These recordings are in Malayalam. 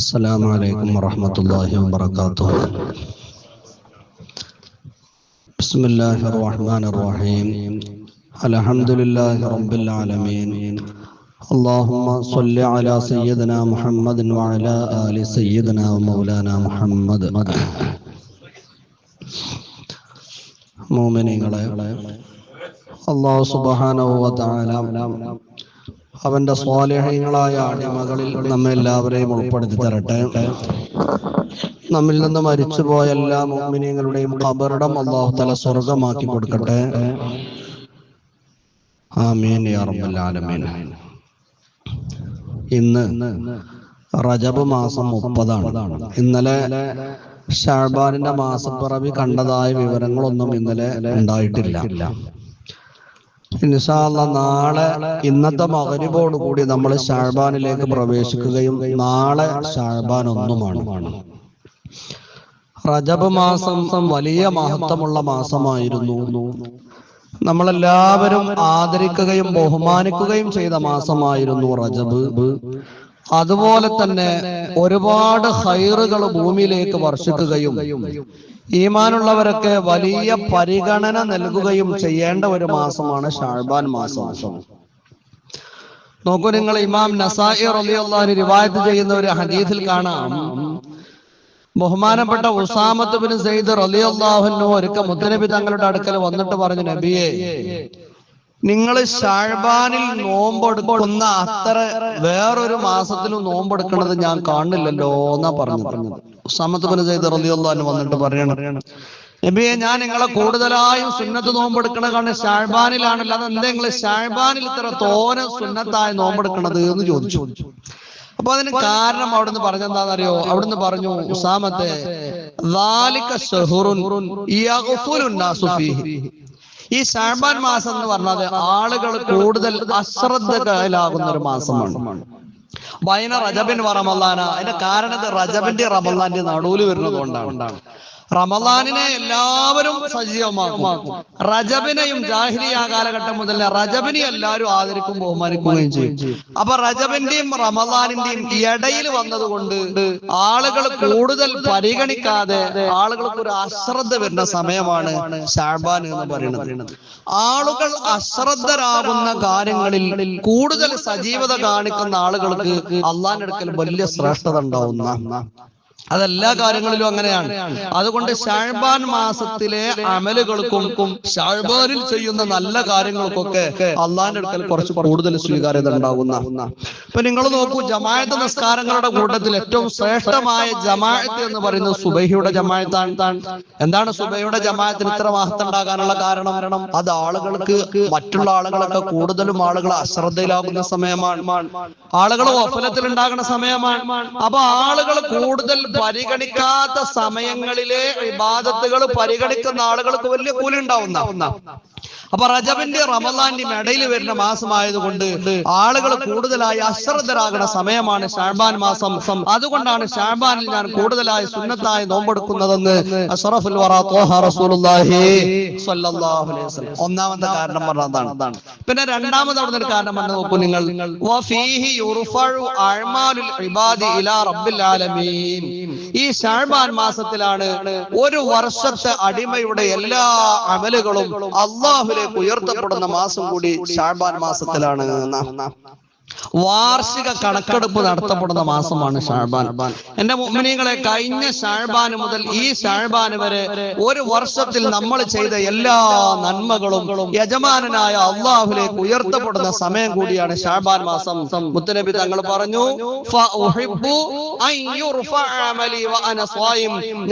السلام عليكم ورحمة الله وبركاته. بسم الله الرحمن الرحيم. الحمد لله رب العالمين. اللهم صل على سيدنا محمد وعلى آل سيدنا ومولانا محمد. مؤمنين الله سبحانه وتعالى അവന്റെ സ്വാലേഹങ്ങളായ അടിമകളിൽ നമ്മെ എല്ലാവരെയും ഉൾപ്പെടുത്തി തരട്ടെ. നമ്മിൽ നിന്ന് മരിച്ചുപോയ എല്ലാ മോമിനിയങ്ങളുടെയും കബറിടം അള്ളാഹു തല സ്വർഗമാക്കി കൊടുക്കട്ടെ. ആമീൻ ഇന്ന് റജബ് മാസം മുപ്പതാണ്. ഇന്നലെ ഷാബാനിന്റെ മാസപ്പിറവി കണ്ടതായ വിവരങ്ങളൊന്നും ഇന്നലെ ഉണ്ടായിട്ടില്ല. നാളെ ഇന്നത്തെ മകരിബോട് കൂടി നമ്മൾ ഷാഴ്ബാനിലേക്ക് പ്രവേശിക്കുകയും നാളെ ഷാഴ്ബാൻ ഒന്നുമാണ്. റജബ് മാസം വലിയ മഹത്വമുള്ള മാസമായിരുന്നു. നമ്മളെല്ലാവരും ആദരിക്കുകയും ബഹുമാനിക്കുകയും ചെയ്ത മാസമായിരുന്നു റജബ്. അതുപോലെ തന്നെ ഒരുപാട് ഹൈറുകൾ ഭൂമിയിലേക്ക് വർഷിക്കുകയും ഈമാനുള്ളവരൊക്കെ വലിയ പരിഗണന നൽകുകയും ചെയ്യേണ്ട ഒരു മാസമാണ് ഷാഴ്ബാൻ മാസം. നോക്കൂ നിങ്ങൾ ഇമാം നസായി റബിയുള്ള റിവായത്ത് ചെയ്യുന്ന ഒരു ഹദീസിൽ കാണാം. ബഹുമാനപ്പെട്ട ഉസാമത്ത് ബിൻ സെയ്ദ് റലിയല്ലാഹുനു ഒരുക്ക മുത്തനബി തങ്ങളുടെ അടുക്കൽ വന്നിട്ട് പറഞ്ഞു നബിയെ. നിങ്ങൾ ഷാഴ്ബാനിൽ നോമ്പെടുക്കുന്ന അത്ര വേറൊരു മാസത്തിലും നോമ്പെടുക്കുന്നത് ഞാൻ കാണില്ലല്ലോ എന്നാ പറഞ്ഞു പറഞ്ഞത്. സെയ്ദ് റലിയല്ലാഹു വന്നിട്ട് പറയണം നബിയെ ഞാൻ നിങ്ങളെ കൂടുതലായും സുന്നത്ത് നോമ്പെടുക്കണ കാരണം ഷാഴ്ബാനിലാണല്ലോ. അതെന്താ നിങ്ങൾ ഷാഴ്ബാനിൽ ഇത്ര തോന സുന്നത്തായി നോമ്പെടുക്കണത് എന്ന് ചോദിച്ചു. അപ്പൊ അതിന് കാരണം അവിടുന്ന് പറഞ്ഞെന്താണെന്നറിയോ അവിടുന്ന് പറഞ്ഞു ഉസാമത്തെ ഈ ഷാബാൻ മാസം എന്ന് പറഞ്ഞത് ആളുകൾ കൂടുതൽ അശ്രദ്ധയിലാകുന്ന ഒരു മാസമാണ്. ബൈന റജബിൻ റമലാന അതിന്റെ കാരണം റജബിന്റെ റമലാന്റെ നടുവിൽ വരുന്നത് കൊണ്ടാണ്. റമലാനിനെ എല്ലാവരും സജീവമാക്കും. റജബിനെയും ജാഹിലിയ കാലഘട്ടം മുതൽ റജബിനെ എല്ലാവരും ആദരിക്കും ബഹുമാനിക്കുകയും ചെയ്യും. അപ്പൊ റജബിന്റെയും റമദാനിന്റെയും ഇടയിൽ വന്നതുകൊണ്ട് ആളുകൾ കൂടുതൽ പരിഗണിക്കാതെ ആളുകൾക്ക് ഒരു അശ്രദ്ധ വരുന്ന സമയമാണ് ഷാബാൻ എന്ന് പറയുന്നത്. ആളുകൾ അശ്രദ്ധരാകുന്ന കാര്യങ്ങളിൽ കൂടുതൽ സജീവത കാണിക്കുന്ന ആളുകൾക്ക് അള്ളാന്റെ അടുക്കൽ വലിയ ശ്രേഷ്ഠത ഉണ്ടാവുന്ന അതെല്ലാ കാര്യങ്ങളിലും അങ്ങനെയാണ്. അതുകൊണ്ട് ഷാഴ്ബാൻ മാസത്തിലെ അമലുകൾക്കും ഷാഴ്ബാനിൽ ചെയ്യുന്ന നല്ല കാര്യങ്ങൾക്കൊക്കെ അള്ളാന്റെ അടുക്കൽ കുറച്ച് കൂടുതൽ സ്വീകാര്യത ഉണ്ടാകുന്ന. ഇപ്പൊ നിങ്ങൾ നോക്കൂ ജമായത്ത് നിസ്കാരങ്ങളുടെ കൂട്ടത്തിൽ ഏറ്റവും ശ്രേഷ്ഠമായ ജമായത്ത് എന്ന് പറയുന്നത് സുബൈഹിയുടെ ജമായത്താണ്. എന്താണ് സുബൈയുടെ ജമായത്തിന് ഇത്ര മഹത്വം ഉണ്ടാകാനുള്ള കാരണം? കാരണം? അത് ആളുകൾക്ക് മറ്റുള്ള ആളുകളൊക്കെ കൂടുതലും ആളുകൾ അശ്രദ്ധയിലാകുന്ന സമയമാണ്. ആളുകൾ ഒഫലത്തിൽ ഉണ്ടാകുന്ന സമയമാണ്. അപ്പൊ ആളുകൾ കൂടുതൽ പരിഗണിക്കാത്ത സമയങ്ങളിലെ വിവാദത്തുകൾ പരിഗണിക്കുന്ന ആളുകൾക്ക് വലിയ കൂലി ഉണ്ടാവുന്ന അപ്പൊ റജബിന്റെ റമദാന്റെ ഇടയിൽ വരുന്ന മാസമായതുകൊണ്ട് ആളുകൾ കൂടുതലായി അശ്രദ്ധരാകുന്ന സമയമാണ് ഷാബാൻ മാസം. അതുകൊണ്ടാണ് ഷാബാനിൽ ഞാൻ കൂടുതലായി സുന്നത്തായി നോമ്പെടുക്കുന്നതെന്ന് ഒന്നാമത്തെ കാരണം പറഞ്ഞതാണ്. പിന്നെ രണ്ടാമത് അവിടെ ഒരു കാരണം പറഞ്ഞു നോക്കൂ നിങ്ങൾ. ഈ ഷാബാൻ മാസത്തിലാണ് ഒരു വർഷത്തെ അടിമയുടെ എല്ലാ അമലുകളും അള്ളാഹുലേക്ക് ഉയർത്തപ്പെടുന്ന മാസം കൂടി ഷാബാൻ മാസത്തിലാണ്. വാർഷിക കണക്കെടുപ്പ് നടത്തപ്പെടുന്ന മാസമാണ് ഷാഴ്ബാൻ. എന്റെ മുമ്മിനികളെ കഴിഞ്ഞ ഷാഴ്ബാൻ മുതൽ ഈ ഷാഴ്ബാൻ വരെ ഒരു വർഷത്തിൽ നമ്മൾ ചെയ്ത എല്ലാ നന്മകളും യജമാനായ അള്ളാഹുലേക്ക് ഉയർത്തപ്പെടുന്ന സമയം കൂടിയാണ് ഷാഴ്ബാൻ മാസം. മുത്തനബി തങ്ങൾ പറഞ്ഞു.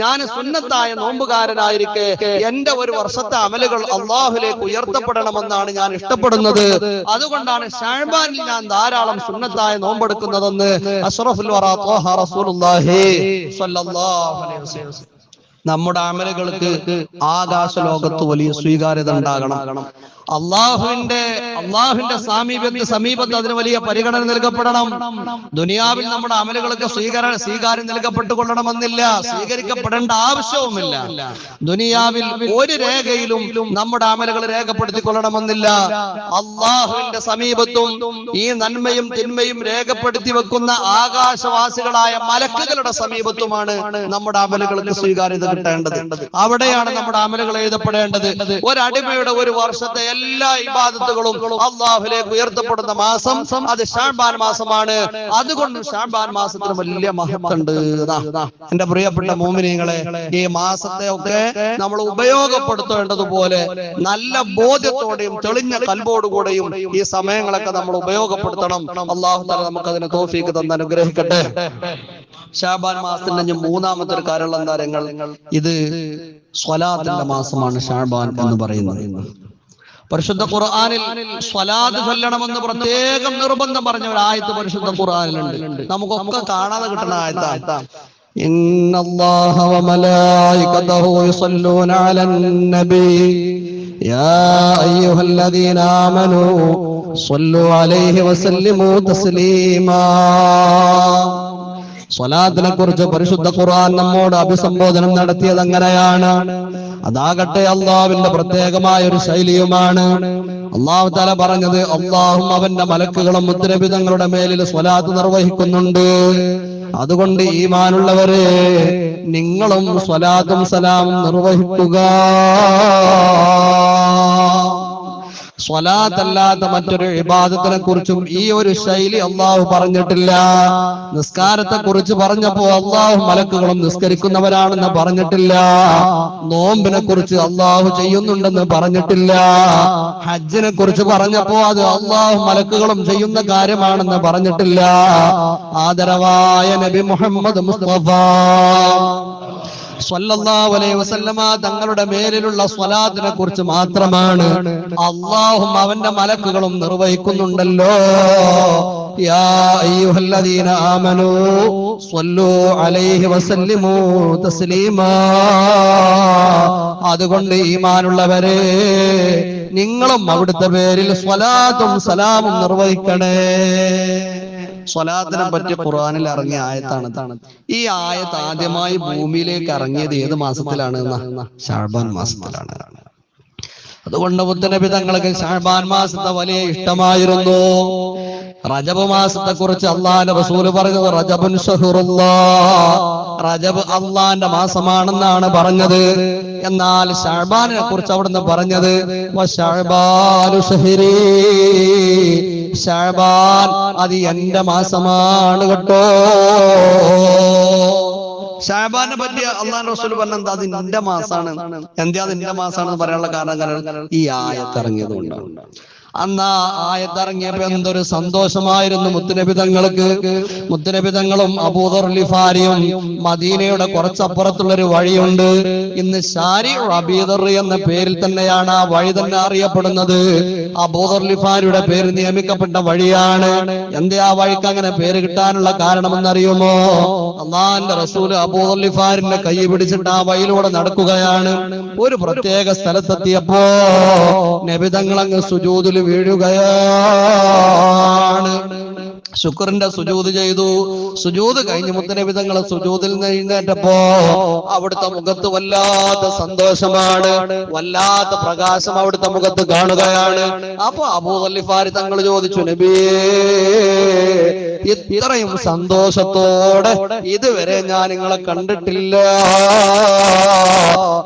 ഞാൻ സുന്നത്തായ നോമ്പുകാരനായിരിക്കെ എന്റെ ഒരു വർഷത്തെ അമലുകൾ അള്ളാഹുലേക്ക് ഉയർത്തപ്പെടണമെന്നാണ് ഞാൻ ഇഷ്ടപ്പെടുന്നത്. അതുകൊണ്ടാണ് ഷാഴ്ബാനിൽ ഞാൻ ധാരാളം സുന്നത്തായ നോമ്പെടുക്കുന്നതെന്ന് അഷ്റഫുൽ വറ ത്വാഹ റസൂലുള്ളാഹി സ്വല്ലല്ലാഹു അലൈഹി വസല്ലം. നമ്മുടെ അമലുകൾക്ക് ആകാശ ലോകത്ത് വലിയ സ്വീകാര്യത ഉണ്ടാകണം. അള്ളാഹുവിന്റെ അള്ളാഹുവിന്റെ സാമീപ്യത്തെ സമീപത്ത് അതിന് വലിയ പരിഗണന നൽകപ്പെടണം. ദുനിയാവിൽ നമ്മുടെ അമലുകൾക്ക് സ്വീകാര സ്വീകാര്യം നൽകപ്പെട്ടുകൊള്ളണമെന്നില്ല. സ്വീകരിക്കപ്പെടേണ്ട ആവശ്യവുമില്ല. ദുനിയാവിൽ ഒരു രേഖയിലും നമ്മുടെ അമലുകൾ രേഖപ്പെടുത്തിക്കൊള്ളണമെന്നില്ല. അള്ളാഹുവിന്റെ സമീപത്തും ഈ നന്മയും തിന്മയും രേഖപ്പെടുത്തി വെക്കുന്ന ആകാശവാസികളായ മലക്കുകളുടെ സമീപത്തുമാണ് നമ്മുടെ അമലുകൾക്ക് സ്വീകാര്യത കിട്ടേണ്ടത്. അവിടെയാണ് നമ്മുടെ അമലുകൾ എഴുതപ്പെടേണ്ടത്. ഒരടിമയുടെ ഒരു വർഷത്തെ എല്ലാ ഇബാദത്തുകളും അള്ളാഹുലേക്ക് ഉയർത്തപ്പെടുന്ന മാസം അത് ഷാൻബാൻ മാസമാണ്. അതുകൊണ്ട് ഷാൻബാൻ മാസത്തിന് വലിയ മഹത്തുണ്ട് എന്റെ പ്രിയപ്പെട്ട മോമിനികളെ ഈ മാസത്തെ ഒക്കെ നമ്മൾ ഉപയോഗപ്പെടുത്തേണ്ടതുപോലെ നല്ല ബോധ്യത്തോടെയും തെളിഞ്ഞ കൽബോടുകൂടെയും ഈ സമയങ്ങളൊക്കെ നമ്മൾ ഉപയോഗപ്പെടുത്തണം. അള്ളാഹു താല നമുക്ക് അതിന് തോഫീക്ക് തന്ന് അനുഗ്രഹിക്കട്ടെ. ഷാബാൻ മാസത്തിന്റെ മൂന്നാമത്തെ ഒരു കാര്യമുള്ള കാര്യങ്ങൾ ഇത് സ്വലാത്തിന്റെ മാസമാണ് ഷാബാൻ എന്ന് പറയുന്നത്. പരിശുദ്ധ ഖുർആനിൽ സ്വലാത്ത് ചൊല്ലണമെന്ന് പ്രത്യേകം നിർബന്ധം പറഞ്ഞ ഒരു ആയത്ത് പരിശുദ്ധ ഖുർആനിലുണ്ട് നമുക്കൊക്കെ കാണാതെ കിട്ടുന്ന ആയത്താ إن الله وملائكته يصلون على النبي يا أيها الذين آمنوا صلوا عليه وسلموا تسليما സ്വലാത്തിനെ കുറിച്ച് പരിശുദ്ധ ഖുർആൻ നമ്മോട് അഭിസംബോധനം നടത്തിയത് അങ്ങനെയാണ്. അതാകട്ടെ അള്ളാവിന്റെ പ്രത്യേകമായ ഒരു ശൈലിയുമാണ്. അള്ളാഹു തല പറഞ്ഞത് അള്ളാഹും അവന്റെ മലക്കുകളും മുദ്രപിതങ്ങളുടെ മേലിൽ സ്വലാത്ത് നിർവഹിക്കുന്നുണ്ട്. അതുകൊണ്ട് ഈമാനുള്ളവരെ നിങ്ങളും സ്വലാത്തും സലാമും നിർവഹിക്കുക. സ്വലാത്തല്ലാത്ത മറ്റൊരു ഇബാദത്തിനെ കുറിച്ചും ഈ ഒരു ശൈലി അള്ളാഹു പറഞ്ഞിട്ടില്ല. നിസ്കാരത്തെ കുറിച്ച് പറഞ്ഞപ്പോ അള്ളാഹു മലക്കുകളും നിസ്കരിക്കുന്നവരാണെന്ന് പറഞ്ഞിട്ടില്ല. നോമ്പിനെ കുറിച്ച് അള്ളാഹു ചെയ്യുന്നുണ്ടെന്ന് പറഞ്ഞിട്ടില്ല. ഹജ്ജിനെ കുറിച്ച് പറഞ്ഞപ്പോ അത് അള്ളാഹു മലക്കുകളും ചെയ്യുന്ന കാര്യമാണെന്ന് പറഞ്ഞിട്ടില്ല. ആദരവായ നബി മുഹമ്മദ് മുസ്തഫ. വസല്ലമ തങ്ങളുടെ മേലിലുള്ള സ്വലാത്തിനെ കുറിച്ച് മാത്രമാണ്. അള്ളാഹും അവന്റെ മലക്കുകളും നിർവഹിക്കുന്നുണ്ടല്ലോ. അതുകൊണ്ട് ഈമാനുള്ളവരെ നിങ്ങളും അവിടുത്തെ പേരിൽ സ്വലാത്തും സലാമും നിർവഹിക്കണേ. സ്വലാത്തിനെ പറ്റി ഖുർആനിൽ ഇറങ്ങിയ ആയത്താണ്. ഈ ആയത്ത് ആദ്യമായി ഭൂമിയിലേക്ക് ഇറങ്ങിയത് ഏത് മാസത്തിലാണ്? ഷാബാൻ മാസത്തിലാണ്. അതുകൊണ്ട് മുത്തനബി തങ്ങൾക്ക് ഷാബാൻ മാസത്തെ വലിയ ഇഷ്ടമായിരുന്നു. റജബ് മാസത്തെ കുറിച്ച് അള്ളാന്റെ റസൂൽ പറഞ്ഞത് റജബുൻ റജബ് അള്ളാന്റെ മാസമാണെന്നാണ് പറഞ്ഞത്. എന്നാൽ ഷാബാനെ കുറിച്ച് അവിടുന്ന് പറഞ്ഞത് ഷഹ്രീ. ഷാബാൻ അത് എന്റെ മാസമാണ് കേട്ടോ. ഷാബാനെ പറ്റിയ അള്ളാൻ റസൂൽ പറഞ്ഞ എന്താ? അത് നിന്റെ മാസാണ്. എന്താ നിന്റെ മാസാണെന്ന് പറയാനുള്ള കാരണം കാരണം ഈ ആയത്തിറങ്ങിയത് കൊണ്ടാണ്. അന്ന് ആ എന്തൊരു സന്തോഷമായിരുന്നു മുത്തുനബിതങ്ങൾക്ക്. മുത്തുനബിതങ്ങളും അബൂദർലിഫാരിയും മദീനയുടെ കുറച്ചപ്പുറത്തുള്ളൊരു വഴിയുണ്ട്. ഇന്ന് ഷാരി അബീദർ എന്ന പേരിൽ തന്നെയാണ് ആ വഴി തന്നെ അറിയപ്പെടുന്നത്. അബൂദർലിഫാരിയുടെ പേര് നിയമിക്കപ്പെട്ട വഴിയാണ്. എന്തേ ആ വഴിക്ക് അങ്ങനെ പേര് കിട്ടാനുള്ള കാരണമെന്നറിയുമോ? അള്ളാന്റെ റസൂൽ അബൂദർലിഫാരിന്റെ കൈ പിടിച്ചിട്ട് ആ വഴിയിലൂടെ നടക്കുകയാണ്. ഒരു പ്രത്യേക സ്ഥലത്തെത്തിയപ്പോ നബിതങ്ങൾ അങ്ങ് സുജൂതിൽ വീഴുകയാണ്. ശുക്രന്റെ സുജൂത് ചെയ്തു. സുജൂത് കഴിഞ്ഞ് മുത്തനബിതങ്ങളെ സുജൂതിൽ നിന്ന് എഴുന്നേറ്റപ്പോ അവിടുത്തെ മുഖത്ത് വല്ലാത്ത സന്തോഷമാണ്. വല്ലാത്ത പ്രകാശം അവിടുത്തെ മുഖത്ത് കാണുകയാണ്. അപ്പൊ അബൂഖലിഫാരി തങ്ങൾ ചോദിച്ചു നബിയേ ഇത്രയും സന്തോഷത്തോടെ ഇതുവരെ ഞാൻ നിങ്ങളെ കണ്ടിട്ടില്ല.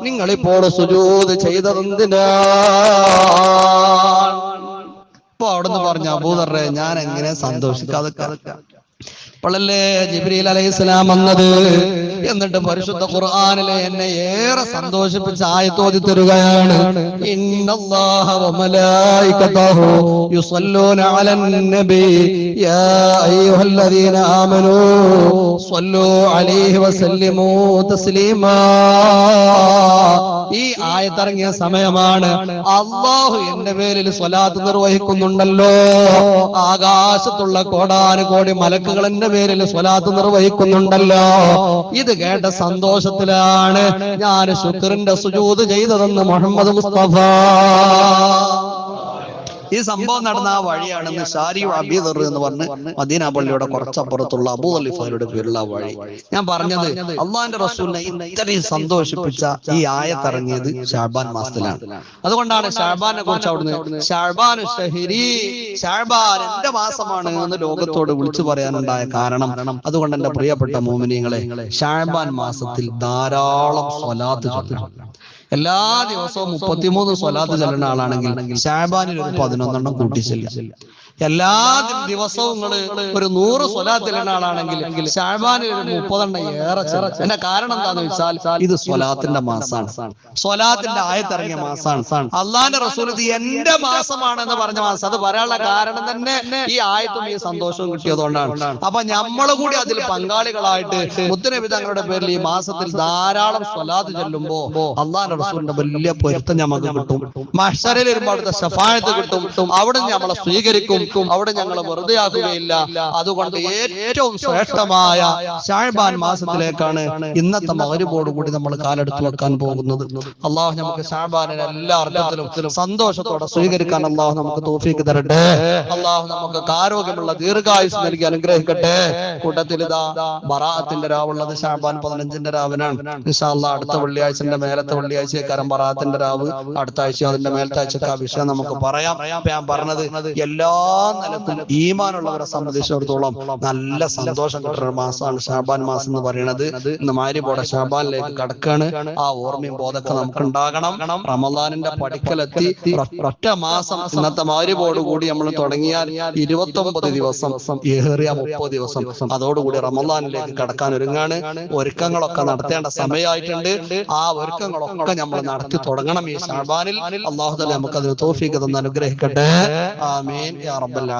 നിങ്ങളിപ്പോൾ സുജൂത് ചെയ്തതെന്തിനാ? ഇപ്പൊ അവിടുന്ന് പറഞ്ഞു അബൂദറേ ഞാൻ എങ്ങനെ സന്തോഷിക്കാതെ അപ്പോഴല്ലേ ജിബ്രീൽ അലൈഹി സ്വലാം വന്നത്? എന്നിട്ട് പരിശുദ്ധ ഖുർആനിലെ എന്നെ ഏറെ സന്തോഷിപ്പിച്ച ആയത്തോതി തരുകയാണ്. ഈ ആയത്തിറങ്ങിയ സമയമാണ് അള്ളാഹു എന്റെ പേരിൽ സ്വലാത്ത് നിർവഹിക്കുന്നുണ്ടല്ലോ. ആകാശത്തുള്ള കോടാനുകോടി മലക്കുകൾ എന്റെ പേരിൽ സ്വലാത്ത് നിർവഹിക്കുന്നുണ്ടല്ലോ. ഇത് കേട്ട സന്തോഷത്തിലാണ് ഞാൻ ശുക്രന്റെ സുജൂത് ചെയ്തതെന്ന് മുഹമ്മദ് മുസ്തഫ. ഈ സംഭവം നടന്ന ആ വഴിയാണെന്ന് ഷാരി അബീദർ എന്ന് പറഞ്ഞ് മദീന പള്ളിയുടെ കുറച്ചപ്പുറത്തുള്ള അബൂ അലിഫാരുടെ പേരുള്ള വഴി. ഞാൻ പറഞ്ഞത് അള്ളാഹിന്റെ റസൂലിനെ ഇത്രയും സന്തോഷിപ്പിച്ച ഈ ആയത്തിറങ്ങിയത് ഷാബാൻ മാസത്തിലാണ്. അതുകൊണ്ടാണ് ഷാബാനെ കുറിച്ച് അവിടുന്ന് ഷാബാൻ ഷഹിരി ഷാബാൻ എന്റെ മാസമാണ് എന്ന് ലോകത്തോട് വിളിച്ചു പറയാനുണ്ടായ കാരണം. അതുകൊണ്ട് എന്റെ പ്രിയപ്പെട്ട മോമിനിയങ്ങളെ ഷാബാൻ മാസത്തിൽ ധാരാളം സ്വലാത്ത് ചൊല്ലണം എല്ലാ ദിവസവും മുപ്പത്തിമൂന്ന് സ്വലാത്ത് ചെല്ലുന്ന ആളാണെങ്കിൽ ഷാബാനിൽ ഒരു പതിനൊന്നെണ്ണം കൂട്ടി ചെല്ലുക എല്ലാ ദിവസവും ഒരു നൂറ് സ്വലാത്ത് ചെല്ലുന്ന ആളാണെങ്കിൽ ഷാബാനിൽ ഒരു മുപ്പതെണ്ണം ഏറെ. എന്റെ കാരണം എന്താന്ന് വെച്ചാൽ ഇത് സ്വലാത്തിന്റെ മാസമാണ് സ്വലാത്തിന്റെ ആയത്തിറങ്ങിയ മാസമാണ് അള്ളാന്റെ റസൂൽ ഇത് എന്റെ മാസമാണെന്ന് പറഞ്ഞ മാസം. അത് പറയാനുള്ള കാരണം തന്നെ ഈ ആയത്തും ഈ സന്തോഷവും കിട്ടിയതുകൊണ്ടാണ്. അപ്പൊ നമ്മൾ കൂടി അതിൽ പങ്കാളികളായിട്ട് മുത്തനബി തങ്ങളുടെ പേരിൽ ഈ മാസത്തിൽ ധാരാളം സ്വലാത്ത് ചെല്ലുമ്പോ അള്ളാന്റെ റസൂലിന്റെ വലിയ പൊരുത്തം നമുക്ക് കിട്ടും. മഷറിൽ വരുമ്പോൾ അവിടുത്തെ ഷഫായത്ത് കിട്ടും. അവിടെ നമ്മളെ സ്വീകരിക്കും. അവിടെ ഞങ്ങൾ വെറുതെ ആക്കുകയില്ല. അതുകൊണ്ട് ഏറ്റവും ശ്രേഷ്ഠമായ ഷാഴ്ബാൻ മാസത്തിലേക്കാണ് ഇന്നത്തെ മകരുപോട് കൂടി നമ്മൾ കാലെടുത്ത് വെക്കാൻ പോകുന്നത്. അള്ളാഹു നമുക്ക് ഷാഴ്ബാനിനെ എല്ലാ അർത്ഥത്തിലും സന്തോഷത്തോടെ സ്വീകരിക്കാൻ അള്ളാഹു നമുക്ക് തോഫിക്ക് തരട്ടെ. അള്ളാഹു നമുക്ക് ആരോഗ്യമുള്ള ദീർഘായുസ് നൽകി അനുഗ്രഹിക്കട്ടെ. കൂട്ടത്തിൽ ഇതാ ബറാത്തിന്റെ രാവുള്ളത് ഷാബാൻ പതിനഞ്ചിന്റെ രാവിനാണ്. അള്ളാഹ് അടുത്ത വെള്ളിയാഴ്ചന്റെ മേലത്തെ വെള്ളിയാഴ്ചക്കാരൻ ബറാത്തിന്റെ രാവ് അടുത്ത ആഴ്ച അതിന്റെ മേലത്തെ ആഴ്ചക്ക് വിഷയം നമുക്ക് പറയാം. ഞാൻ പറഞ്ഞത് എല്ലാ നിലത്തും ഈമാനുള്ളവരെ സംബന്ധിച്ചിടത്തോളം നല്ല സന്തോഷം കിട്ടുന്ന ഒരു മാസമാണ് ഷാബാൻ മാസം എന്ന് പറയുന്നത്. ഇന്ന് മാരിപോടെ ഷാബാനിലേക്ക് കടക്കാണ്. ആ ഓർമ്മയും ബോധമൊക്കെ നമുക്ക് ഉണ്ടാകണം റമദാനിന്റെ പടിക്കലെത്തി. ഒറ്റ മാസം ഇന്നത്തെ മാരിപോട് കൂടി നമ്മൾ തുടങ്ങിയാൽ ഇരുപത്തി ഒമ്പത് ദിവസം ഏറിയ മുപ്പത് ദിവസം. അതോടുകൂടി റമദാനിലേക്ക് കടക്കാൻ ഒരുങ്ങാണ്. ഒരുക്കങ്ങളൊക്കെ നടത്തേണ്ട സമയമായിട്ടുണ്ട്. ആ ഒരുക്കങ്ങളൊക്കെ നമ്മൾ നടത്തി തുടങ്ങണം ഈ ഷാബാനിൽ അള്ളാഹു തല നമുക്ക് അതിന് തോഫിക്കുന്ന അനുഗ്രഹിക്കട്ടെ. അനുഗ്രഹിക്കട്ടെ ആമീൻ رب العالمين